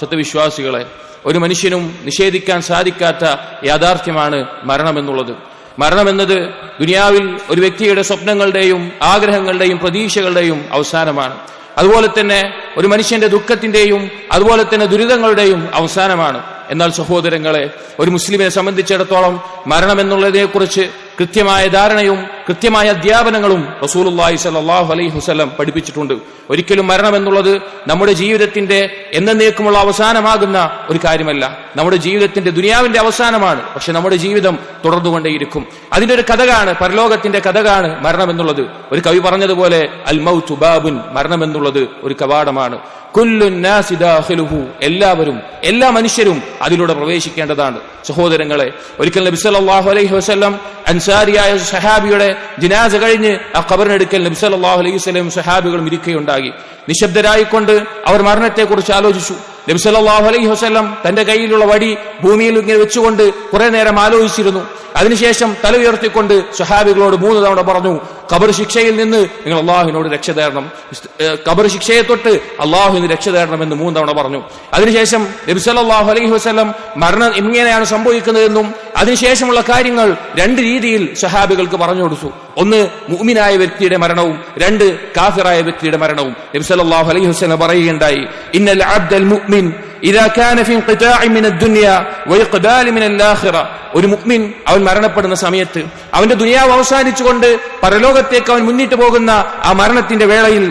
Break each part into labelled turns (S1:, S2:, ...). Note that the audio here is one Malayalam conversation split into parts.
S1: സത്യവിശ്വാസികളെ ഒരു മനുഷ്യനും നിഷേധിക്കാൻ സാധിക്കാത്ത യാഥാർത്ഥ്യമാണ് മരണമെന്നുള്ളത്. മരണമെന്നത് ദുനിയാവിൽ ഒരു വ്യക്തിയുടെ സ്വപ്നങ്ങളുടെയും ആഗ്രഹങ്ങളുടെയും പ്രതീക്ഷകളുടെയും അവസാനമാണ്. അതുപോലെ തന്നെ ഒരു മനുഷ്യന്റെ ദുഃഖത്തിന്റെയും അതുപോലെ തന്നെ ദുരിതങ്ങളുടെയും അവസാനമാണ്. എന്നാൽ സഹോദരങ്ങളെ ഒരു മുസ്ലിമിനെ സംബന്ധിച്ചിടത്തോളം മരണം എന്നുള്ളതിനെക്കുറിച്ച് കൃത്യമായ ധാരണയും കൃത്യമായ അധ്യാപനങ്ങളും റസൂലുള്ളാഹി സ്വല്ലല്ലാഹു അലൈഹി വസല്ലം പഠിപ്പിച്ചിട്ടുണ്ട്. ഒരിക്കലും മരണം എന്നുള്ളത് നമ്മുടെ ജീവിതത്തിന്റെ എന്നേക്കുമുള്ള അവസാനമാകുന്ന ഒരു കാര്യമല്ല. നമ്മുടെ ജീവിതത്തിന്റെ ദുനിയാവിന്റെ അവസാനമാണ്. പക്ഷെ നമ്മുടെ ജീവിതം തുടർന്നുകൊണ്ടേയിരിക്കും. അതിന്റെ ഒരു കഥകാണ് പരലോകത്തിന്റെ കഥകാണ് മരണം എന്നുള്ളത് ഒരു കവി പറഞ്ഞതുപോലെ അൽ മൗതു ബാബുൻ മരണം എന്നുള്ളത് ഒരു കവാടമാണ്. എല്ലാവരും എല്ലാ മനുഷ്യരും അതിലൂടെ പ്രവേശിക്കേണ്ടതാണ്. സഹോദരങ്ങളെ ഒരിക്കൽ നബിസ് അലൈഹി വസല്ലം അൻസാരിയായ സഹാബിയുടെ ജിനാസ കഴിഞ്ഞ് ആ ഖബറിനെടുക്കൽ നബി സല്ലല്ലാഹു അലൈഹി വസല്ലം സഹാബികളും ഇരിക്കുകയുണ്ടായി. നിശബ്ദരായിക്കൊണ്ട് അവർ മരണത്തെക്കുറിച്ച് ആലോചിച്ചു. നബി സല്ലല്ലാഹു അലൈഹി വസ്ലം തന്റെ കയ്യിലുള്ള വടി ഭൂമിയിൽ ഇങ്ങനെ വെച്ചുകൊണ്ട് കുറെ നേരം ആലോചിച്ചിരുന്നു. അതിനുശേഷം തല ഉയർത്തിക്കൊണ്ട് സ്വഹാബികളോട് മൂന്ന് തവണ പറഞ്ഞു കബർ ശിക്ഷയിൽ നിന്ന് നിങ്ങൾ അള്ളാഹുവിനോട് രക്ഷ തേടണം. കബർ ശിക്ഷയെ തൊട്ട് അള്ളാഹുവിന് രക്ഷ തേടണം എന്ന് മൂന്ന് തവണ പറഞ്ഞു. അതിനുശേഷം നബി സല്ലല്ലാഹു അലൈഹി വസ്ലം മരണം ഇങ്ങനെയാണ് സംഭവിക്കുന്നതെന്നും അതിനുശേഷമുള്ള കാര്യങ്ങൾ രണ്ട് രീതിയിൽ സ്വഹാബികൾക്ക് പറഞ്ഞു കൊടുത്തു. ഒന്ന് മുഅ്മിനായ വ്യക്തിയുടെ മരണവും രണ്ട് കാഫിറായ വ്യക്തിയുടെ മരണവും നബി സല്ലല്ലാഹു അലൈഹി വസല്ലം പറയുകയുണ്ടായി ഇന്നൽ അബ്ദൽ മുഅ്മിൻ إذا كان في انقطاع من الدنيا وإقبال من الآخرة ഒരു മുക്മിൻ അവൻ മരണപ്പെടുന്ന സമയത്ത് അവന്റെ ദുനിയാവ് അവസാനിച്ചുകൊണ്ട് പരലോകത്തേക്ക് അവൻ മുന്നിട്ട് പോകുന്ന ആ മരണത്തിന്റെ വേളയിൽ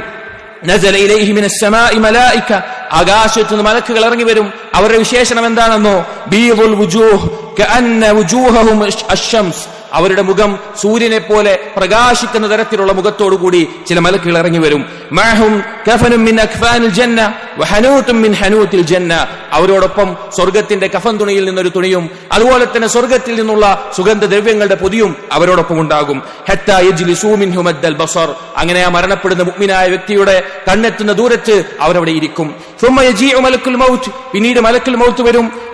S1: നസല ഇലൈഹി മിനസ് സമാഇ മലായിക ആകാശത്ത് നിന്ന് മലക്കുകൾ ഇറങ്ങി വരും അവരുടെ വിശേഷണം എന്താണെന്നോ ബീദുൽ വുജൂഹ് കഅന്ന വുജൂഹഹും അശ്ശംസ് അവരുടെ മുഖം സൂര്യനെ പോലെ പ്രകാശിക്കുന്ന തരത്തിലുള്ള മുഖത്തോടുകൂടി ചില മലക്കുകൾ ഇറങ്ങി വരും. അവരോടൊപ്പം സ്വർഗത്തിന്റെ കഫൻ തുണിയിൽ നിന്നൊരു തുണിയും അതുപോലെ തന്നെ സ്വർഗത്തിൽ നിന്നുള്ള സുഗന്ധദ്രവ്യങ്ങളുടെ പൊതിയും അവരോടൊപ്പം ഉണ്ടാകും. അങ്ങനെ ആ മരണപ്പെടുന്ന മുഗ്മിനായ വ്യക്തിയുടെ കണ്ണെത്തുന്ന ദൂരത്ത് അവരവിടെ ഇരിക്കും. പിന്നീട് മലക്കുൽ മൗത്ത് വരും.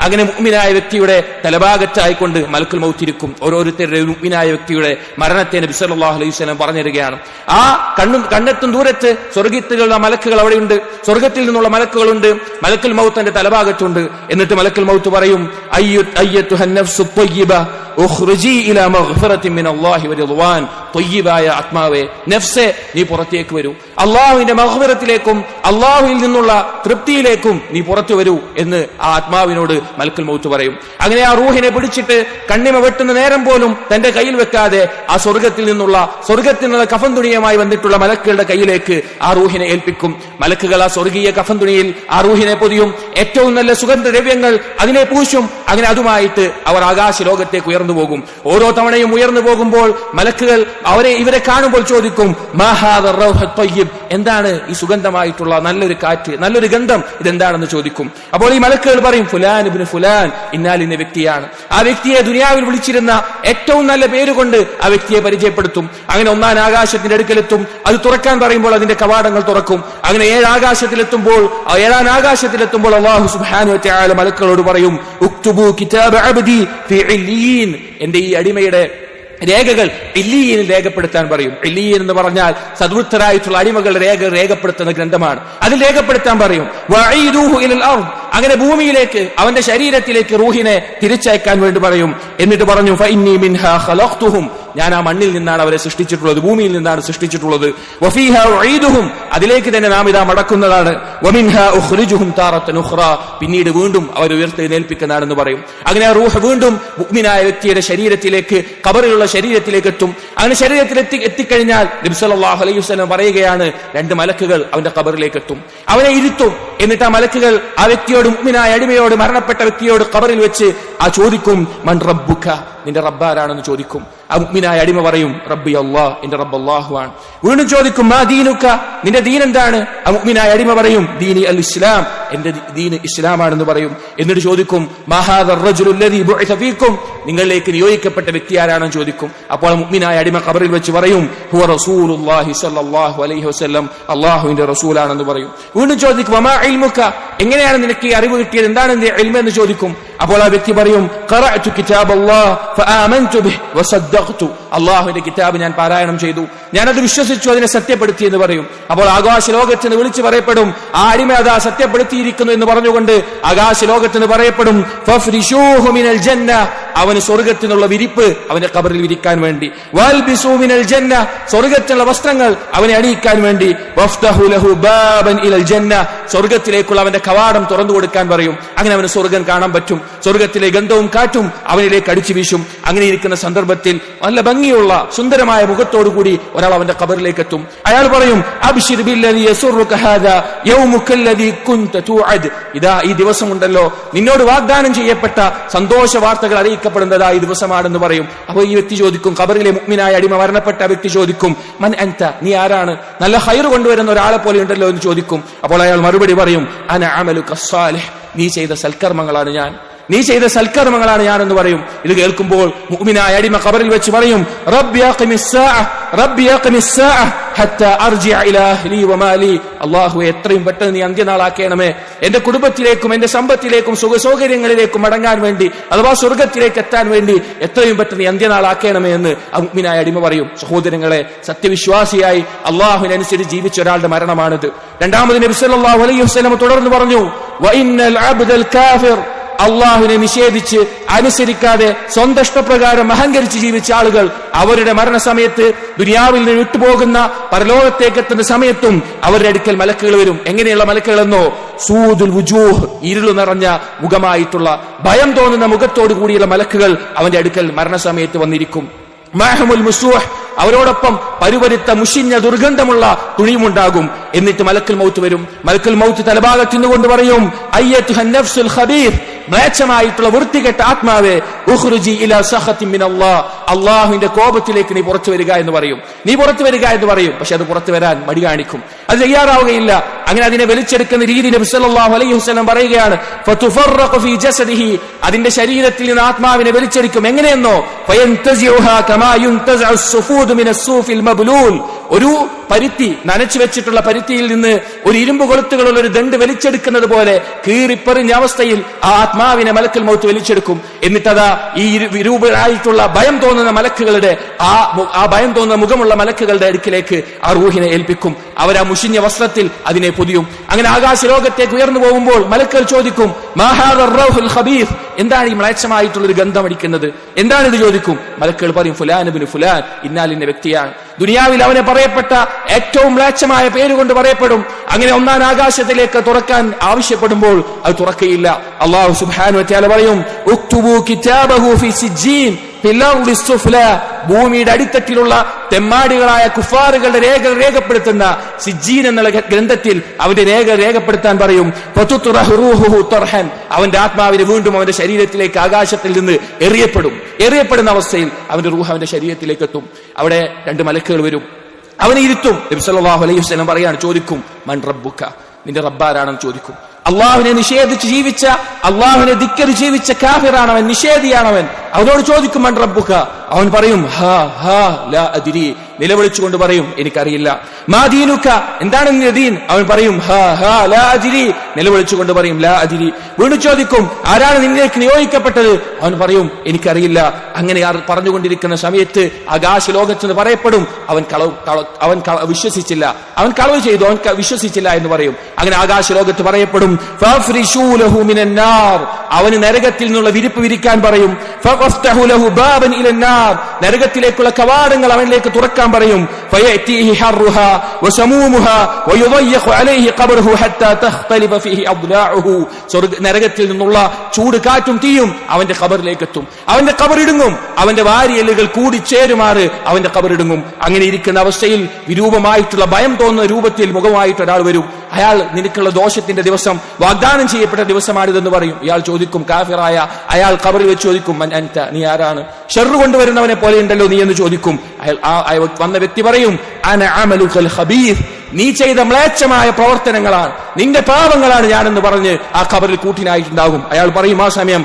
S1: അങ്ങനെ മുഗ്മിനായ വ്യക്തിയുടെ തലഭാഗത്തായിക്കൊണ്ട് മലക്കുൽ മൗത്തിരിക്കും ഓരോരുത്തരുടെ മുഅ്മിനായ വ്യക്തിയുടെ മരണത്തെ നബി സല്ലാഹു അലൈഹി സ്വലം പറഞ്ഞു തരികയാണ് ആ കണ്ണും കണ്ണെത്തും ദൂരത്ത് സ്വർഗത്തിലുള്ള മലക്കുകൾ അവിടെയുണ്ട്. സ്വർഗത്തിൽ നിന്നുള്ള മലക്കുകളുണ്ട്. മലക്കുൽ മൗത്തിന്റെ തലഭാഗത്തുണ്ട്. എന്നിട്ട് മലക്കുൽ മൗത്ത് പറയും ആത്മാവേ നീ പുറത്തേക്ക് വരൂ. അള്ളാഹുവിന്റെ മഹ്ഫിറത്തിലേക്കും അള്ളാഹുവിൽ നിന്നുള്ള തൃപ്തിയിലേക്കും നീ പുറത്തു വരൂ എന്ന് ആ ആത്മാവിനോട് മൽക്കൽ മൗത്ത് പറയും. അങ്ങനെ ആ റൂഹിനെ പിടിച്ചിട്ട് കണ്ണിമ വെട്ടുന്ന നേരം പോലും തന്റെ കയ്യിൽ വെക്കാതെ ആ സ്വർഗത്തിൽ നിന്നുള്ള സ്വർഗത്തിൽ നിന്നുള്ള കഫൻ തുണിയുമായി വന്നിട്ടുള്ള മലക്കുകളുടെ കയ്യിലേക്ക് ആ റൂഹിനെ ഏൽപ്പിക്കും. മലക്കുകൾ ആ സ്വർഗീയ കഫൻ തുണിയിൽ ആ റൂഹിനെ പൊതിയും. ഏറ്റവും നല്ല സുഗന്ധ ദ്രവ്യങ്ങൾ അതിനെ പൂശും. അങ്ങനെ അതുമായിട്ട് അവർ ആകാശ ലോകത്തേക്ക് ഉയർന്നു പോകും. ഓരോ തവണയും ഉയർന്നു പോകുമ്പോൾ മലക്കുകൾ അവരെ ഇവരെ കാണുമ്പോൾ ചോദിക്കും എന്താണ് ഈ സുഗന്ധമായിട്ടുള്ള നല്ലൊരു കാറ്റ് നല്ലൊരു ഗന്ധം. ഇതെന്താണെന്ന് ചോദിക്കും. അപ്പോൾ ഈ മലക്കുകൾ പറയും ഫുലാൻ ഇബിന് ഫുലാൻ ഇന്നാലിന്ന വ്യക്തിയാണ്. ആ വ്യക്തിയെ ദുനിയാവിൽ വിളിച്ചിരുന്ന ഏറ്റവും നല്ല പേരുകൊണ്ട് ആ വ്യക്തിയെ പരിചയപ്പെടുത്തും. അങ്ങനെ ഒന്നാം ആകാശത്തിന്റെ അടുക്കലെത്തും. അത് തുറക്കാൻ പറയുമ്പോൾ അതിന്റെ കവാടങ്ങൾ തുറക്കും. അങ്ങനെ ഏഴ് ആകാശത്തിലെത്തുമ്പോൾ ഏഴാം ആകാശത്തിലെത്തുമ്പോൾ അള്ളാഹു തആല മലക്കുകളോട് പറയും അബ്ദി എന്റെ ഈ അടിമയുടെ രേഖകൾ ഇല്ലീനിൽ രേഖപ്പെടുത്താൻ പറയും. ഇല്ലീൻ എന്ന് പറഞ്ഞാൽ സദ്വൃത്തരായിട്ടുള്ള അടിമകൾ രേഖ രേഖപ്പെടുത്തുന്ന ഗ്രന്ഥമാണ്. അതിൽ രേഖപ്പെടുത്താൻ പറയും. അങ്ങനെ ഭൂമിയിലേക്ക് അവന്റെ ശരീരത്തിലേക്ക് റൂഹിനെ തിരിച്ചയക്കാൻ വേണ്ടി പറയും. എന്നിട്ട് പറഞ്ഞു ഞാൻ ആ മണ്ണിൽ നിന്നാണ് അവരെ സൃഷ്ടിച്ചിട്ടുള്ളത് ഭൂമിയിൽ നിന്നാണ് സൃഷ്ടിച്ചിട്ടുള്ളത്. വഫീഹ അതിലേക്ക് തന്നെ നാം ഇതാ മടക്കുന്നതാണ്. പിന്നീട് വീണ്ടും അവർ ഉയർത്തെഴുന്നേൽപ്പിക്കുന്നതാണെന്ന് പറയും. അങ്ങനെ ആ റൂഹ് വീണ്ടും മുഅ്മിനായ വ്യക്തിയുടെ ശരീരത്തിലേക്ക് കബറിലുള്ള ശരീരത്തിലേക്ക് എത്തും. അങ്ങനെ ശരീരത്തിൽ എത്തി എത്തിക്കഴിഞ്ഞാൽ നബി സല്ലല്ലാഹു അലൈഹി വസല്ലം പറയുകയാണ് രണ്ട് മലക്കുകൾ അവന്റെ കബറിലേക്ക് എത്തും. അവനെ ഇരുത്തും. എന്നിട്ട് ആ മലക്കുകൾ ആ വ്യക്തിയോട് മുഅ്മിനായ അടിമയോട് മരണപ്പെട്ട വ്യക്തിയോട് കബറിൽ വെച്ച് ആ ചോദിക്കും മൺ റബ്ബുഖ നിന്റെ റബ്ബാരാണെന്ന് ചോദിക്കും. ആ മുഅ്മിനായ അടിമ പറയും റബ്ബി അള്ളാഹ് എന്റെ റബ്ബ് അല്ലാഹുവാണ് വീണ്ടും ചോദിക്കും മാ ദീനുക്ക നിന്റെ ദീൻ എന്താണ്? അഗ്മിനായ അടിമ പറയും ദീനി അൽ ഇസ്ലാം എന്റെ ദീൻ ഇസ്ലാമാണെന്ന് പറയും. എന്നിട്ട് ചോദിക്കും "മാഹാദർ റജുലു അല്ലദീ ബുഇസ ഫീക്കും?" നിങ്ങളിലേക്ക് നിയോഗിക്കപ്പെട്ട വ്യക്തി ആരാണെന്ന് ചോദിക്കും. അപ്പോൾ മുഗ്മിനായ അടിമ കബറിൽ വെച്ച് പറയും ഹുവ റസൂലുള്ളാഹി സ്വല്ലല്ലാഹു അലൈഹി വസല്ലം അള്ളാഹുവിന്റെ റസൂലാണെന്ന് പറയും. വീണ്ടും ചോദിക്കും വമാ ഇൽമുക? എങ്ങനെയാണ് നിനക്ക് ഈ അറിവ് കിട്ടിയത്? എന്താണ് നിന്റെ എൽമ എന്ന് ചോദിക്കും. അപ്പോൾ ആ വ്യക്തി പറയും അള്ളാഹുവിന്റെ കിതാബ് ഞാൻ പാരായണം ചെയ്തു. ഞാനത് വിശ്വസിച്ചു അതിനെ സത്യപ്പെടുത്തി എന്ന് പറയും. അപ്പോൾ ആകാശ ലോകത്തിന് വിളിച്ചു പറയപ്പെടും ആ അടിമ അതാ സത്യപ്പെടുത്തിയിരിക്കുന്നു എന്ന് പറഞ്ഞുകൊണ്ട് ആകാശ ലോകത്തിന് പറയപ്പെടും അവന് സ്വർഗത്തിനുള്ള വിരിപ്പ് അവന്റെ കബറിൽ വിരിക്കാൻ വേണ്ടി. വാൽ ജന്ന സ്വർഗത്തിനുള്ള വസ്ത്രങ്ങൾ അവനെ അണിയിക്കാൻ വേണ്ടി. ബാബൻ ഇലൽ ജന്ന സ്വർഗത്തിലേക്കുള്ള അവന്റെ കവാടം തുറന്നു കൊടുക്കാൻ പറയും. അങ്ങനെ അവന് സ്വർഗം കാണാൻ പറ്റും. സ്വർഗത്തിലെ ഗന്ധവും കാറ്റും അവനിലേക്ക് അടിച്ചു വീശും. അങ്ങനെ ഇരിക്കുന്ന സന്ദർഭത്തിൽ നല്ല ഭംഗിയുള്ള സുന്ദരമായ മുഖത്തോടു കൂടി ഒരാൾ അവന്റെ കബറിലേക്ക് എത്തും. അയാൾ പറയും. ഇതാ ഈ ദിവസമുണ്ടല്ലോ. നിന്നോട് വാഗ്ദാനം ചെയ്യപ്പെട്ട സന്തോഷ വാർത്തകൾ അറിയിക്കപ്പെടുന്നതാ ഈ ദിവസമാണെന്ന് പറയും. അപ്പോൾ ഈ വ്യക്തി ചോദിക്കും കബറിലെ മുഗ്മിനായ അടിമ മരണപ്പെട്ട വ്യക്തി ചോദിക്കും മൻ അൻത നീ ആരാണ്? നല്ല ഹൈർ കൊണ്ടുവരുന്ന ഒരാളെ പോലെ ഉണ്ടല്ലോ എന്ന് ചോദിക്കും. അപ്പോൾ അയാൾ മറുപടി പറയും അന അമലു കസ്സാലിഹ് നീ ചെയ്ത സൽക്കർമ്മങ്ങളാണ് ഞാൻ. നീ ചെയ്ത സൽക്കർമ്മങ്ങളാണ് ഞാൻ എന്ന് പറയും. ഇത് കേൾക്കുമ്പോൾ മുഗ്മിനായ അടിമ ഖബറിൽ വെച്ച് പറയും റബ്ബി ഹത്ത അർജിഅ ഇലാ അഹ്ലി വമാലി അല്ലാഹു എത്രയും പെട്ടെന്ന് നീ അന്ത്യനാളാക്കണമേ. എന്റെ കുടുംബത്തിലേക്കും എന്റെ സമ്പത്തിലേക്കും സുഖസൗകര്യങ്ങളിലേക്കും മടങ്ങാൻ വേണ്ടി അഥവാ സ്വർഗത്തിലേക്ക് എത്താൻ വേണ്ടി എത്രയും പെട്ടെന്ന് നീ അന്ത്യനാളാക്കണമേ എന്ന് ആ മുഅ്മിനായ അടിമ പറയും. സഹോദരങ്ങളെ സത്യവിശ്വാസിയായി അള്ളാഹുവിനനുസരിച്ച് ജീവിച്ച ഒരാളുടെ മരണമാണിത്. രണ്ടാമത് നബി സല്ലല്ലാഹു അലൈഹി വസല്ലം തുടർന്ന് പറഞ്ഞു അള്ളാഹുവിനെ നിഷേധിച്ച് അനുസരിക്കാതെ സ്വന്തം ഇഷ്ടപ്രകാരം അഹങ്കരിച്ച് ജീവിച്ച ആളുകൾ അവരുടെ മരണസമയത്ത് ദുനിയാവിൽ നിന്ന് വിട്ടുപോകുന്ന പരലോകത്തേക്ക് എത്തുന്ന സമയത്തും അവരുടെ അടുക്കൽ മലക്കുകൾ വരും. എങ്ങനെയുള്ള മലക്കുകളെന്നോ? സൂദുൽ വുജൂഹ് ഇരുളു നിറഞ്ഞ മുഖമായിട്ടുള്ള ഭയം തോന്നുന്ന മുഖത്തോടു കൂടിയുള്ള മലക്കുകൾ അവന്റെ അടുക്കൽ മരണസമയത്ത് വന്നിരിക്കും. മാഹമുൽ മുസൂഹ് അവരോടൊപ്പം പരുവരുത്ത മുഷിഞ്ഞ ദുർഗന്ധമുള്ള തുണിയുമുണ്ടാകും. എന്നിട്ട് മലക്കൽ മൗത്ത് വരും. മലക്കൽ മൗത്ത് തലഭാഗത്ത് നിന്നുകൊണ്ട് പറയും അയ്യത്തുഹ നഫ്സുൽ ഖബീർ. മ്ലേച്ഛമായിട്ടുള്ള വൃത്തികെട്ട ആത്മാവേ ഉഹ്റുജി ഇല സഹത്തിമിൻ അള്ളാ അള്ളാഹുവിന്റെ കോപത്തിലേക്ക് നീ പുറത്തു വരിക എന്ന് പറയും. നീ പുറത്തു വരിക എന്ന് പറയും. പക്ഷെ അത് പുറത്തു വരാൻ മടി കാണിക്കും. അത് തയ്യാറാവുകയില്ല. അങ്ങനെ അതിനെ വലിച്ചെടുക്കുന്ന രീതി നബി സല്ലല്ലാഹു അലൈഹി വസല്ലം പറയുകയാണ് ഫതുഫറഖു ഫീ ജസദിഹി. അതിന്റെ ശരീരത്തിൽ നിന്ന് ആത്മാവിനെ വലിച്ചെടുക്കും. എങ്ങനെയെന്നോ? ഫയൻതസിഉഹാ കമാ യുൻതസഉ സുഫൂദ് മിനസ് സൂഫിൽ മബ്ലൂൽ. ഒരു പരുത്തി നനച്ചു വെച്ചിട്ടുള്ള പരുത്തിയിൽ നിന്ന് ഒരു ഇരുമ്പ് കൊളുത്തുകളുള്ള ഒരു ദണ്ട് വലിച്ചെടുക്കുന്നത് പോലെ കീറിപ്പറിഞ്ഞ അവസ്ഥയിൽ ആ ആത്മാവിനെ മലക്കൽ മൗത്ത് വലിച്ചെടുക്കും. എന്നിട്ടതാ ഈ വിരൂപരായിട്ടുള്ള ഭയം തോന്നുന്ന മലക്കുകളുടെ ആ ആ ഭയം തോന്നുന്ന മുഖമുള്ള മലക്കുകളുടെ അടുക്കിലേക്ക് ആ റൂഹിനെ ഏൽപ്പിക്കും. അവരാ മുഷിഞ്ഞ വസ്ത്രത്തിൽ അതിനെ പൊതിയും. അങ്ങനെ ആകാശ ലോകത്തേക്ക് ഉയർന്നു പോകുമ്പോൾ മലക്കുകൾ ചോദിക്കും "മാഹാദർ റൗഹുൽ ഖബീസ്?" എന്താണ് ഈ മ്ലേച്ഛമായിട്ടുള്ള ഒരു ഗന്ധം അടിക്കുന്നത് എന്താണ് ഇത് ചോദിക്കും? മലക്കുകൾ പറയും ഫുലാൻ ഫുലാൻ ഇന്നാലിന്റെ വ്യക്തിയാണ്. ദുനിയാവിൽ അവനെ പറയപ്പെട്ട ഏറ്റവും മ്ലേച്ഛമായ പേരുകൊണ്ട് പറയപ്പെടും. അങ്ങനെ ഒന്നാം ആകാശത്തിലേക്ക് തുറക്കാൻ ആവശ്യപ്പെടുമ്പോൾ അത് തുറക്കയില്ല. അള്ളാഹു വതആല പറയും ഭൂമിയുടെ അടിത്തട്ടിലുള്ള തെമ്മാടികളായ കുഫാറുകളുടെ രേഖ രേഖപ്പെടുത്തുന്ന സിജീൻ എന്നുള്ള ഗ്രന്ഥത്തിൽ അവന്റെ രേഖ രേഖപ്പെടുത്താൻ പറയും അവന്റെ ആത്മാവിനെ വീണ്ടും അവന്റെ ശരീരത്തിലേക്ക് ആകാശത്തിൽ നിന്ന് എറിയപ്പെടും. എറിയപ്പെടുന്ന അവസ്ഥയിൽ അവന്റെ റൂഹ് അവന്റെ ശരീരത്തിലേക്ക് എത്തും. അവിടെ രണ്ട് മലക്കുകൾ വരും. അവനെ ഇരുത്തും. നബി സല്ലല്ലാഹു അലൈഹി വസ്ലം പറയാണ് ചോദിക്കും മൻ റബ്ബുക്ക നിന്റെ റബ്ബാരാണെന്ന് ചോദിക്കും. അള്ളാഹുവിനെ നിഷേധിച്ച് ജീവിച്ച അള്ളാഹുവിനെ ധിക്കരി ജീവിച്ച കാഫിറാണവൻ നിഷേധിയാണവൻ. അവനോട് ചോദിക്കും മൻ റബ്ബുക അവൻ പറയും ഹാ ഹാ ലാ അതിരി നിലവിളിച്ചുകൊണ്ട് പറയും എനിക്കറിയില്ല. മാദീനുക്ക ദീനുക എന്താണ് നിന്റെ ദീൻ? അവൻ പറയും ഹാ ഹാ ലാ അതിരി നിലവിളിച്ചുകൊണ്ട് പറയും ലാ അതിരി വീണ്ടും ചോദിക്കും ആരാണ് നിന്നേക്ക് നിയോഗിക്കപ്പെട്ടത്? അവൻ പറയും എനിക്കറിയില്ല. അങ്ങനെ പറഞ്ഞുകൊണ്ടിരിക്കുന്ന സമയത്ത് ആകാശ ലോകത്ത് നിന്ന് പറയപ്പെടും അവൻ കളവ് അവൻ വിശ്വസിച്ചില്ല. അവൻ കളവ് ചെയ്തു അവൻ വിശ്വസിച്ചില്ല എന്ന് പറയും. അങ്ങനെ ആകാശ ലോകത്ത് പറയപ്പെടും. അവന് നരകത്തിൽ നിന്നുള്ള വിരിപ്പ് വിരിക്കാൻ പറയും. നരകത്തിലേക്കുള്ള കവാടങ്ങൾ അവനിലേക്ക് തുറക്കാൻ പറയും. നരകത്തിൽ നിന്നുള്ള ചൂട് കാറ്റും തീയും അവന്റെ കബറിലേക്ക് എത്തും അവന്റെ കബറിടുങ്ങും അവന്റെ വാരിയലുകൾ കൂടിച്ചേരുമാറ് അവന്റെ കബറിടുങ്ങും അങ്ങനെ ഇരിക്കുന്ന അവസ്ഥയിൽ വിരൂപമായിട്ടുള്ള ഭയം തോന്നുന്ന രൂപത്തിൽ മുഖമായിട്ട് ഒരാൾ വരും. അയാൾ നിനക്കുള്ള ദോഷത്തിന്റെ ദിവസം വാഗ്ദാനം ചെയ്യപ്പെട്ട ദിവസമാണിതെന്ന് പറയും. ഇയാൾ ചോദിക്കും കാഫിറായ അയാൾ കബറി വെച്ച് ചോദിക്കും "മൻ അൻത നീ ആരാണ്? ഷെറു കൊണ്ടുവരുന്നവനെ പോലെ ഉണ്ടല്ലോ നീ എന്ന് ചോദിക്കും. വന്ന വ്യക്തി പറയും അന നീ ചെയ്ത മ്ലേച്ഛമായ പ്രവർത്തനങ്ങളാണ്. നിന്റെ പാപങ്ങളാണ് ഞാനെന്ന് പറഞ്ഞ് ആ കബറിൽ കൂട്ടിനായിട്ടുണ്ടാകും. അയാൾ പറയും ആ സമയം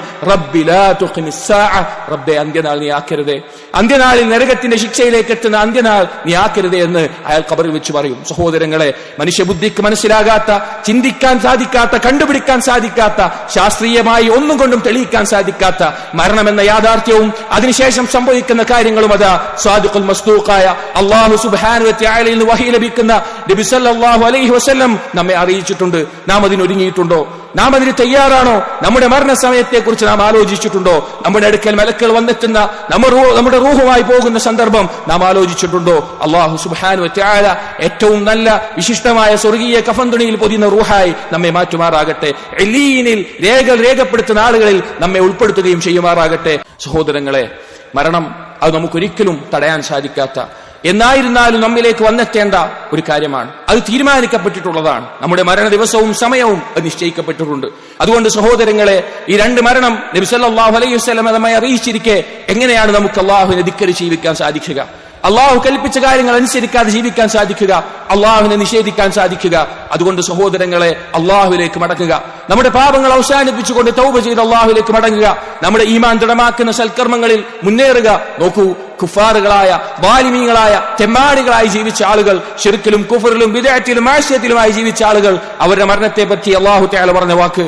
S1: റബ്ബെ അന്ത്യനാൾ നീ ആക്കരുതേ. അന്ത്യനാളിൽ നരകത്തിന്റെ ശിക്ഷയിലേക്ക് എത്തുന്ന അന്ത്യനാൾ നീ ആക്കരുതേ എന്ന് അയാൾ കബറിൽ വെച്ച് പറയും. സഹോദരങ്ങളെ മനുഷ്യബുദ്ധിക്ക് മനസ്സിലാകാത്ത ചിന്തിക്കാൻ സാധിക്കാത്ത കണ്ടുപിടിക്കാൻ സാധിക്കാത്ത ശാസ്ത്രീയമായി ഒന്നും കൊണ്ടും തെളിയിക്കാൻ സാധിക്കാത്ത മരണമെന്ന യാഥാർത്ഥ്യവും അതിനുശേഷം സംഭവിക്കുന്ന കാര്യങ്ങളും അതാ. സ്വാദിഖുൽ മസ്തൂഖായ അള്ളാഹു സുബാനു വഹി ലഭിക്കുന്ന നബി സല്ലല്ലാഹു അലൈഹി വസല്ലം നമ്മെ അറിയിച്ചിട്ടുണ്ട്. നാം അതിനൊരുങ്ങിയിട്ടുണ്ടോ നാം അതിന് തയ്യാറാണോ? നമ്മുടെ മരണസമയത്തെ കുറിച്ച് നാം ആലോചിച്ചിട്ടുണ്ടോ? നമ്മുടെ അടുക്കൽ മലക്കൾ വന്നെത്തുന്ന നമ്മ നമ്മുടെ റൂഹുമായി പോകുന്ന സന്ദർഭം നാം ആലോചിച്ചിട്ടുണ്ടോ? അള്ളാഹു സുബാനു ത്യാല ഏറ്റവും നല്ല വിശിഷ്ടമായ സ്വർഗീയ കഫന്തുണിയിൽ പൊതിയുന്ന റൂഹായി നമ്മെ മാറ്റുമാറാകട്ടെ. എലീനിൽ രേഖകൾ രേഖപ്പെടുത്തുന്ന ആളുകളിൽ നമ്മെ ഉൾപ്പെടുത്തുകയും ചെയ്യുമാറാകട്ടെ. സഹോദരങ്ങളെ മരണം അത് നമുക്കൊരിക്കലും തടയാൻ സാധിക്കാത്ത എന്നായിരുന്നാലും നമ്മിലേക്ക് വന്നെത്തേണ്ട ഒരു കാര്യമാണ്. അത് തീരുമാനിക്കപ്പെട്ടിട്ടുള്ളതാണ്. നമ്മുടെ മരണ ദിവസവും സമയവും അത് നിശ്ചയിക്കപ്പെട്ടിട്ടുണ്ട്. അതുകൊണ്ട് സഹോദരങ്ങളെ ഈ രണ്ട് മരണം നബിസല്ലാഹു അലൈഹി നമ്മെ അറിയിച്ചിരിക്കെ എങ്ങനെയാണ് നമുക്ക് അള്ളാഹുവിനെ ധിക്കരി ജീവിക്കാൻ സാധിക്കുക? അള്ളാഹു കൽപ്പിച്ച കാര്യങ്ങൾ അനുസരിക്കാതെ ജീവിക്കാൻ സാധിക്കുക. അള്ളാഹുവിനെ നിഷേധിക്കാൻ സാധിക്കുക. അതുകൊണ്ട് സഹോദരങ്ങളെ അള്ളാഹുലേക്ക് മടങ്ങുക. നമ്മുടെ പാപങ്ങൾ അവസാനിപ്പിച്ചുകൊണ്ട് തൗബ ചെയ്ത് അള്ളാഹുലേക്ക് മടങ്ങുക. നമ്മുടെ ഈമാൻ ദൃഢമാക്കുന്ന സൽക്കർമ്മങ്ങളിൽ മുന്നേറുക. നോക്കൂ കുഫാറുകളായ ബാലിമീങ്ങളായ തെമ്മാടികളായി ജീവിച്ച ആളുകൾ ഷിർക്കിലും കുഫറിലും വിദേഹത്തിലും ആശയത്തിലുമായി ജീവിച്ച ആളുകൾ അവരുടെ മരണത്തെ പറ്റി അള്ളാഹു തയാല പറഞ്ഞ വാക്ക്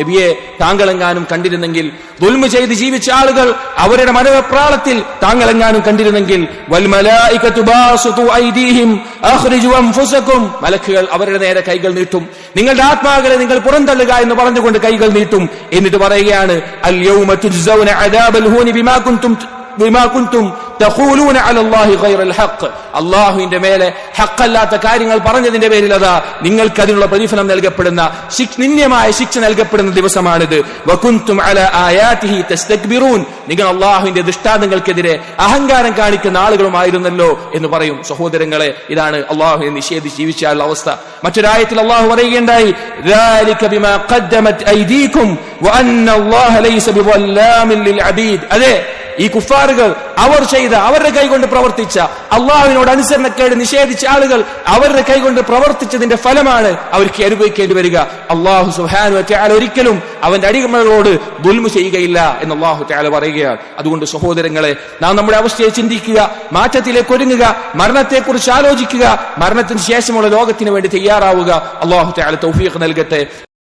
S1: നബിയെ താങ്കളെങ്ങാനും കണ്ടിരുന്നെങ്കിൽ ദുൽമ ചെയ്ത് ജീവിച്ച ആളുകൾ അവരുടെ മരണപ്രാളത്തിൽ താങ്കളെങ്ങാനും കണ്ടിരുന്നെങ്കിൽ മലക്കുകൾ അവരുടെ നേരെ കൈകൾ നീട്ടും. നിങ്ങളുടെ ആത്മാക്കളെ നിങ്ങൾ പുറന്തള്ളുക എന്ന് പറഞ്ഞുകൊണ്ട് കൈകൾ നീട്ടും. എന്നിട്ട് പറയുകയാണ് അൽ തഖൂലൂന അലല്ലാഹി ഗൈറൽ ഹഖ്. അല്ലാഹുവിന്റെ മേലെ ഹഖല്ലാത്ത കാര്യങ്ങൾ പറഞ്ഞതിന്റെ പേരിൽ അതാ നിങ്ങൾക്ക് അതിനുള്ള പ്രതിഫലം നൽകപ്പെടുന്ന നിന്ദ്യമായ ശിക്ഷ നൽകപ്പെടുന്ന ദിവസമാണിത്. വകുന്തും അല ആയാതിഹി തസ്തക്ബിറൂൻ. നിങ്ങൾ അള്ളാഹുവിന്റെ ദൃഷ്ടാന്തങ്ങൾക്കെതിരെ അഹങ്കാരം കാണിക്കുന്ന ആളുകളുമായിരുന്നല്ലോ എന്ന് പറയും സഹോദരങ്ങളെ. ഇതാണ് അള്ളാഹുവിനെ നിഷേധിച്ച് ജീവിച്ചാലുള്ള അവസ്ഥ. മറ്റൊരായത്തിൽ അള്ളാഹു പറയുകയുണ്ടായി അതെ ഈ കുഫാറുകൾ അവർ ചെയ്ത അവരുടെ കൈകൊണ്ട് പ്രവർത്തിച്ച അള്ളാഹുവിനോട് അനുസരണക്കേട് നിഷേധിച്ച ആളുകൾ അവരുടെ കൈകൊണ്ട് പ്രവർത്തിച്ചതിന്റെ ഫലമാണ് അവർക്ക് അനുഭവിക്കേണ്ടി വരിക. അള്ളാഹു സുഹാനു ഒരിക്കലും അവന്റെ അടിമകളോട് ദുൽമു ചെയ്യുകയില്ല എന്ന് അള്ളാഹു ത്യാല പറയുകയാണ്. അതുകൊണ്ട് സഹോദരങ്ങളെ നാം നമ്മുടെ അവസ്ഥയെ ചിന്തിക്കുക മാറ്റത്തിലേക്ക് ഒരുങ്ങുക മരണത്തെക്കുറിച്ച് ആലോചിക്കുക മരണത്തിന് ശേഷമുള്ള ലോകത്തിന് വേണ്ടി തയ്യാറാവുക. അള്ളാഹു ത്യാല തൗഫീഖ് നൽകട്ടെ.